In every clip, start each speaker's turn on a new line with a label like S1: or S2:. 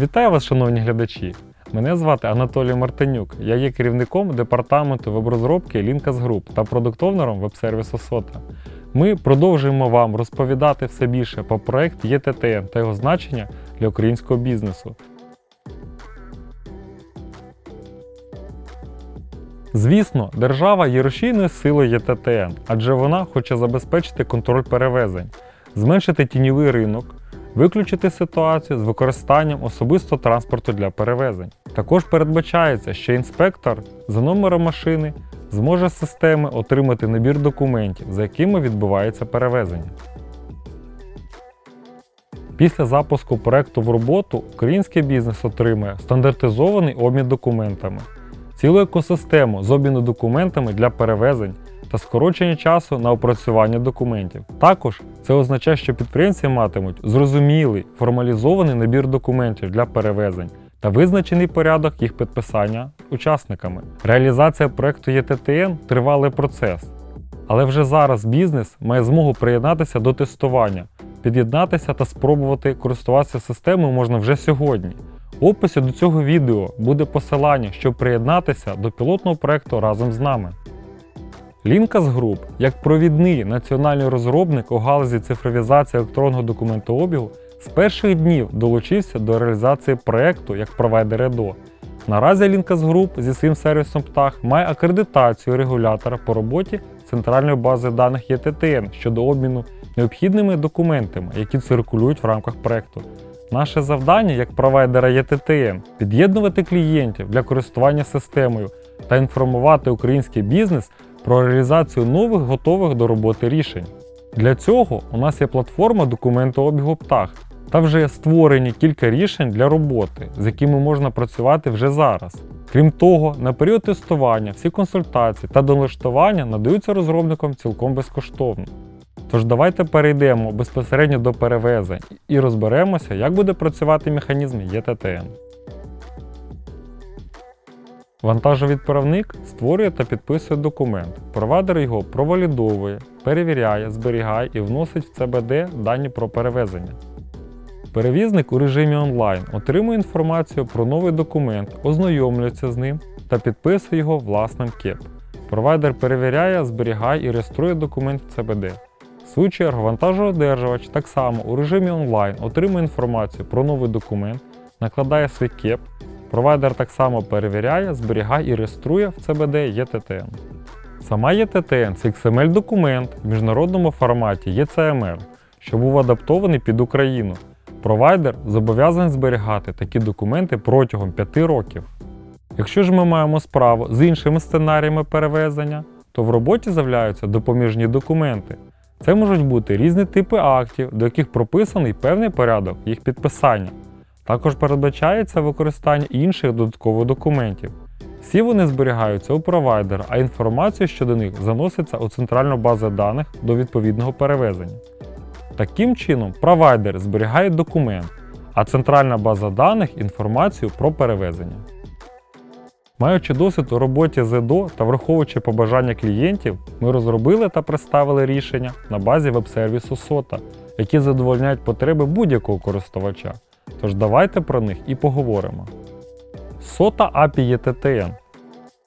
S1: Вітаю вас, шановні глядачі! Мене звати Анатолій Мартинюк. Я є керівником департаменту веб-розробки Linkas Group та продуктовнером веб-сервісу SOTA. Ми продовжуємо вам розповідати все більше про проект ЄТТН та його значення для українського бізнесу. Звісно, держава є рушійною силою ЄТТН, адже вона хоче забезпечити контроль перевезень, зменшити тіньовий ринок, виключити ситуацію з використанням особистого транспорту для перевезень. Також передбачається, що інспектор за номером машини зможе з системи отримати набір документів, за якими відбувається перевезення. Після запуску проекту в роботу український бізнес отримає стандартизований обмін документами, цілу екосистему з обміну документами для перевезень та скорочення часу на опрацювання документів. Також це означає, що підприємці матимуть зрозумілий формалізований набір документів для перевезень та визначений порядок їх підписання учасниками. Реалізація проекту ЄТТН тривалий процес, але вже зараз бізнес має змогу приєднатися до тестування, під'єднатися та спробувати користуватися системою можна вже сьогодні. В описі до цього відео буде посилання, щоб приєднатися до пілотного проекту разом з нами. Linkas Group, як провідний національний розробник у галузі цифровізації електронного документообігу, з перших днів долучився до реалізації проекту як провайдер ЕДО. Наразі Linkas Group зі своїм сервісом ПТАХ має акредитацію регулятора по роботі центральної бази даних ЄТТН щодо обміну необхідними документами, які циркулюють в рамках проекту. Наше завдання як провайдера ЄТТН під'єднувати клієнтів для користування системою та інформувати український бізнес про реалізацію нових готових до роботи рішень. Для цього у нас є платформа документообігу ПТАХ та вже створені кілька рішень для роботи, з якими можна працювати вже зараз. Крім того, на період тестування всі консультації та долаштування надаються розробникам цілком безкоштовно. Тож давайте перейдемо безпосередньо до перевезень і розберемося, як буде працювати механізм ЄТТН. Вантажовідправник створює та підписує документ. Провайдер його провалідовує, перевіряє, зберігає і вносить в ЦБД дані про перевезення. Перевізник у режимі онлайн отримує інформацію про новий документ, ознайомлюється з ним та підписує його власним КЕП. Провайдер перевіряє, зберігає і реєструє документ в ЦБД. В свою чергу, вантажоодержувач так само у режимі онлайн отримує інформацію про новий документ, накладає свій КЕП, Провайдер так само перевіряє, зберігає і реєструє в CBD ETTN. Сама ETTN це XML-документ в міжнародному форматі ECML, що був адаптований під Україну. Провайдер зобов'язаний зберігати такі документи протягом 5 років. Якщо ж ми маємо справу з іншими сценаріями перевезення, то в роботі з'являються допоміжні документи. Це можуть бути різні типи актів, до яких прописаний певний порядок їх підписання. Також передбачається використання інших додаткових документів. Всі вони зберігаються у провайдера, а інформація щодо них заноситься у центральну базу даних до відповідного перевезення. Таким чином, провайдер зберігає документ, а центральна база даних інформацію про перевезення. Маючи досвід у роботі з ЕДО та враховуючи побажання клієнтів, ми розробили та представили рішення на базі веб-сервісу SOTA, які задовольняють потреби будь-якого користувача. Тож давайте про них і поговоримо. SOTA API ETTN.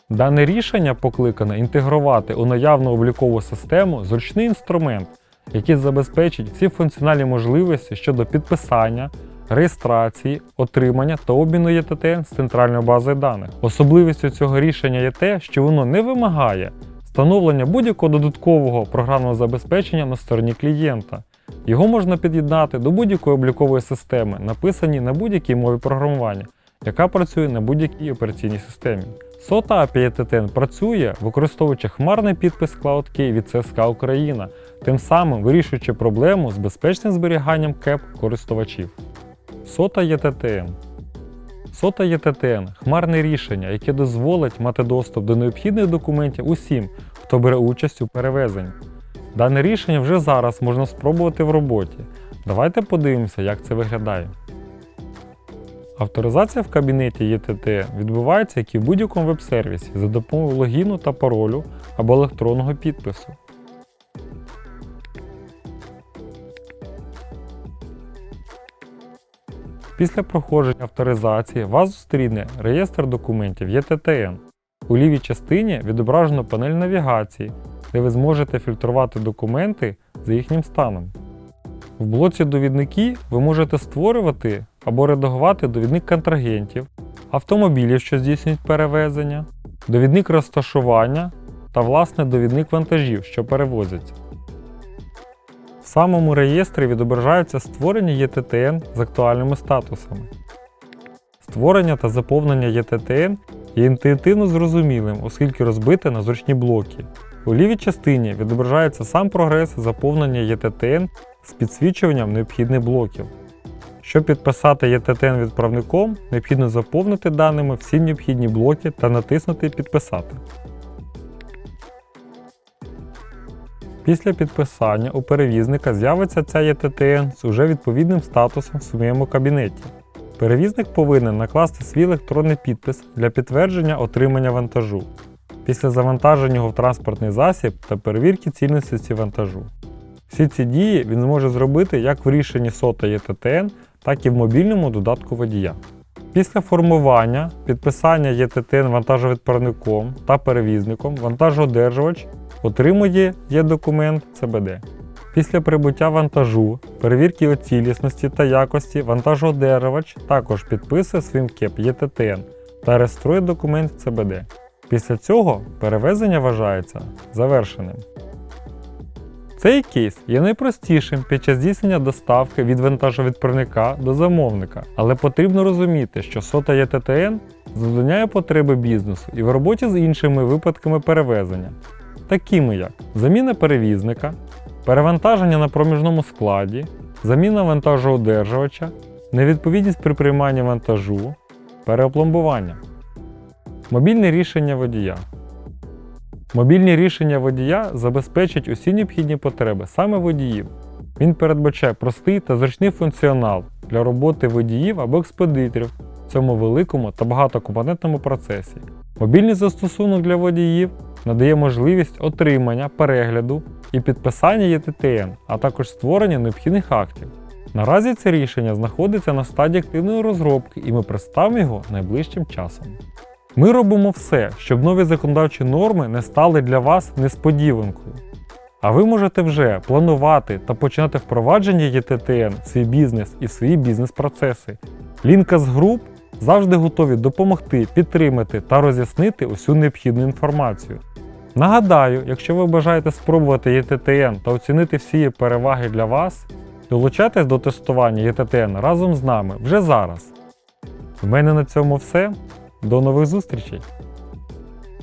S1: Дане рішення покликане інтегрувати у наявну облікову систему зручний інструмент, який забезпечить всі функціональні можливості щодо підписання, реєстрації, отримання та обміну ETTN з центральної бази даних. Особливістю цього рішення є те, що воно не вимагає встановлення будь-якого додаткового програмного забезпечення на стороні клієнта. Його можна під'єднати до будь-якої облікової системи, написані на будь-якій мові програмування, яка працює на будь-якій операційній системі. SOTA API ETTN працює, використовуючи хмарний підпис CloudKey від CSK Україна, тим самим вирішуючи проблему з безпечним зберіганням кеп користувачів. SOTA ETTN SOTA ETTN – хмарне рішення, яке дозволить мати доступ до необхідних документів усім, хто бере участь у перевезенні. Дане рішення вже зараз можна спробувати в роботі. Давайте подивимося, як це виглядає. Авторизація в кабінеті ЄТТ відбувається як і в будь-якому веб-сервісі за допомогою логіну та паролю або електронного підпису. Після проходження авторизації вас зустріне реєстр документів ЄТТН. У лівій частині відображено панель навігації, де ви зможете фільтрувати документи за їхнім станом. В блоці Довідники ви можете створювати або редагувати довідник контрагентів, автомобілів, що здійснюють перевезення, довідник розташування та власне довідник вантажів, що перевозяться. В самому реєстрі відображаються створення ЄТТН з актуальними статусами. Створення та заповнення ЄТТН є інтуїтивно зрозумілим, оскільки розбите на зручні блоки. У лівій частині відображається сам прогрес заповнення ЄТТН з підсвічуванням необхідних блоків. Щоб підписати ЄТТН відправником, необхідно заповнити даними всі необхідні блоки та натиснути Підписати. Після підписання у перевізника з'явиться ця ЄТТН з уже відповідним статусом в своєму кабінеті. Перевізник повинен накласти свій електронний підпис для підтвердження отримання вантажу після завантаження його в транспортний засіб та перевірки цільності вантажу. Всі ці дії він зможе зробити як в рішенні СОТа ЄТТН, так і в мобільному додатку водія. Після формування, підписання ЄТТН вантажовідправником та перевізником вантажоодержувач отримує є-документ ЦБД. Після прибуття вантажу, перевірки його цілісності та якості вантажоодержувач також підписує свій КЕП ЄТТН та реєструє документ ЦБД. Після цього перевезення вважається завершеним. Цей кейс є найпростішим під час здійснення доставки від вантажовідправника до замовника, але потрібно розуміти, що сота ЄТТН задовольняє потреби бізнесу і в роботі з іншими випадками перевезення, такими як заміна перевізника, перевантаження на проміжному складі, заміна вантажоодержувача, невідповідність при прийманні вантажу, переопломбування. Мобільне рішення водія. Мобільні рішення водія забезпечать усі необхідні потреби саме водіїв. Він передбачає простий та зручний функціонал для роботи водіїв або експедиторів в цьому великому та багатокомпонентному процесі. Мобільний застосунок для водіїв надає можливість отримання, перегляду і підписання ЄТТН, а також створення необхідних актів. Наразі це рішення знаходиться на стадії активної розробки і ми представимо його найближчим часом. Ми робимо все, щоб нові законодавчі норми не стали для вас несподіванкою. А ви можете вже планувати та починати впровадження ЄТТН в свій бізнес і в свої бізнес-процеси. Лінкас Груп завжди готові допомогти, підтримати та роз'яснити усю необхідну інформацію. Нагадаю, якщо ви бажаєте спробувати ЄТТН та оцінити всі переваги для вас, долучайтесь до тестування ЄТТН разом з нами вже зараз. В мене на цьому все. До нових зустрічей!